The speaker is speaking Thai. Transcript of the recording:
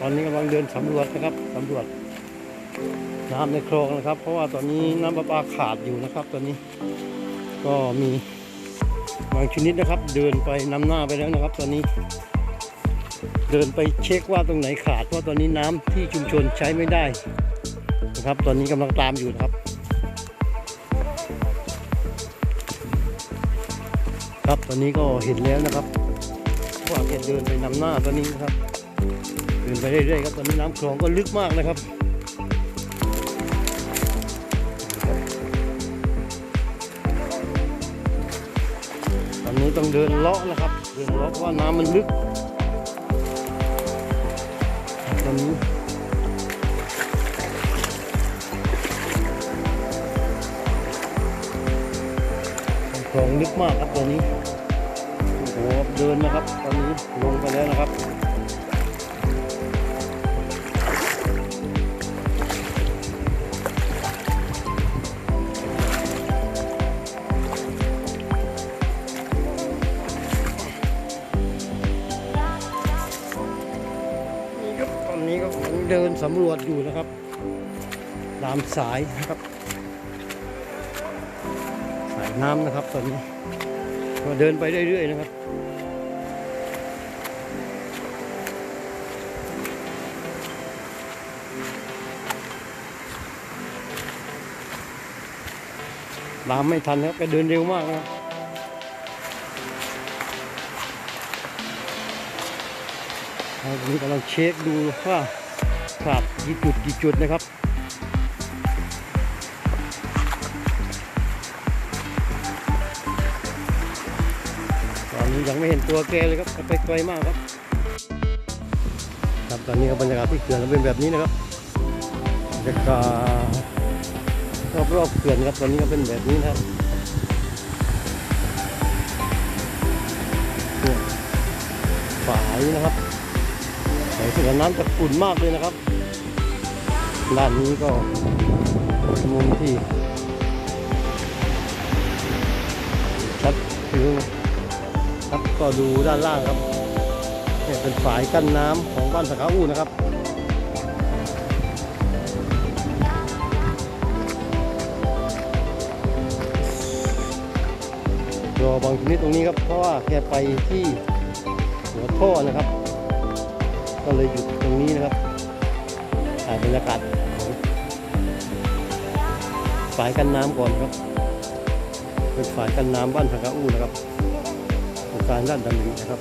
ตอนนี้กำลังเดินสำรวจนะครับสำรวจน้ำในคลองนะครับ เพราะว่าตอนนี้น้ำประปาขาดอยู่นะครับ ตอนนี้ก็มีบางชนิดนะครับ เดินไปนำหน้าไปแล้วนะครับ ตอนนี้ เดินไปเช็คว่าตรงไหนขาดเพราะตอนนี้น้ำที่ชุมชนใช้ไม่ได้นะครับ ตอนนี้กำลังตามอยู่นะครับ ครับตอนนี้ก็เห็นแล้วนะครับว่าแกเดินไปนำหน้าตอนนี้นะครับ เดินไปเรื่อยๆครับตอนนี้น้ำคลองก็ลึกมากนะครับตอนนี้ต้องเดินเลาะนะครับ เดินเลาะเพราะว่าน้ำมันลึกตอนนี้คลองลึกมากครับตอนนี้โอ้โหเดินนะครับ ตอนนี้ลงไปแล้วนะครับ เดินสำรวจอยู่นะครับ ตามสายนะครับ สายน้ำนะครับตอนนี้ก็เดินไปเรื่อยๆนะครับตามไม่ทันครับแกเดินเร็วมากนะครับตอนนี้กำลังเช็คดูว่า ขาดกี่จุดกี่จุดนะครับตอนนี้ยังไม่เห็นตัวแกเลยครับไปไกลมากครับ ครับตอนนี้ก็บรรยากาศที่เขื่อนเป็นแบบนี้นะครับบรรยากาศรอบๆเขื่อนครับตอนนี้ก็เป็นแบบนี้นะครับเนี่ยฝายนะครับ สึกว่าน้ำจะขุ่นมากเลยนะครับด้านนี้ก็มุมที่ชัดคือครับก็ดูด้านล่างครับเนี่ยเป็นฝายกั้นน้ำของบ้านสังขาอูนะครับรอบางชนิดตรงนี้ครับ เพราะว่าแกไปที่หัวท่อนะครับ ก็เลยหยุดตรงนี้นะครับถ่ายบรรยากาศของฝายกันน้ำก่อนครับเป็นฝายกันน้ำบ้านพังกะอู้นะครับโครงการด้านดำรินะครับ